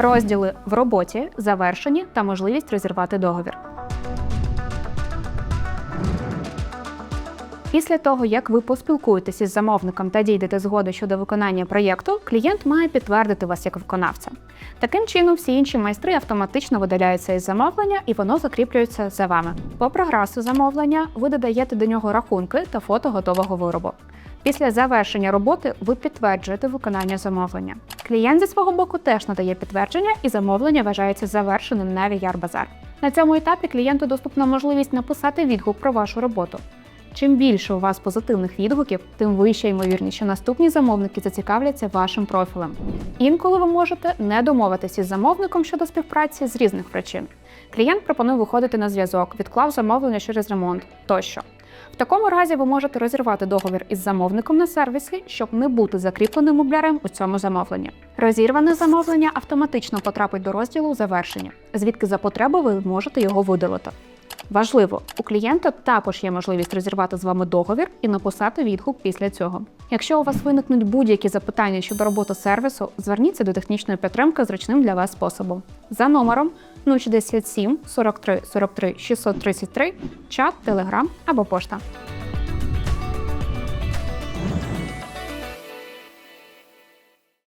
розділи в роботі, завершені та можливість розірвати договір. Після того, як ви поспілкуєтеся з замовником та дійдете згоди щодо виконання проєкту, клієнт має підтвердити вас як виконавця. Таким чином, всі інші майстри автоматично видаляються із замовлення і воно закріплюється за вами. По прогресу замовлення ви додаєте до нього рахунки та фото готового виробу. Після завершення роботи ви підтверджуєте виконання замовлення. Клієнт зі свого боку теж надає підтвердження, і замовлення вважається завершеним на VR Базар. На цьому етапі клієнту доступна можливість написати відгук про вашу роботу. Чим більше у вас позитивних відгуків, тим вища ймовірність, що наступні замовники зацікавляться вашим профілем. Інколи ви можете не домовитися із замовником щодо співпраці з різних причин. Клієнт пропонує виходити на зв'язок, відклав замовлення через ремонт тощо. В такому разі ви можете розірвати договір із замовником на сервісі, щоб не бути закріпленим мублярем у цьому замовленні. Розірване замовлення автоматично потрапить до розділу завершення, звідки за потреби ви можете його видалити. Важливо, у клієнта також є можливість розірвати з вами договір і написати відгук після цього. Якщо у вас виникнуть будь-які запитання щодо роботи сервісу, зверніться до технічної підтримки зручним для вас способом. За номером 067 43 43 633, чат, телеграм або пошта.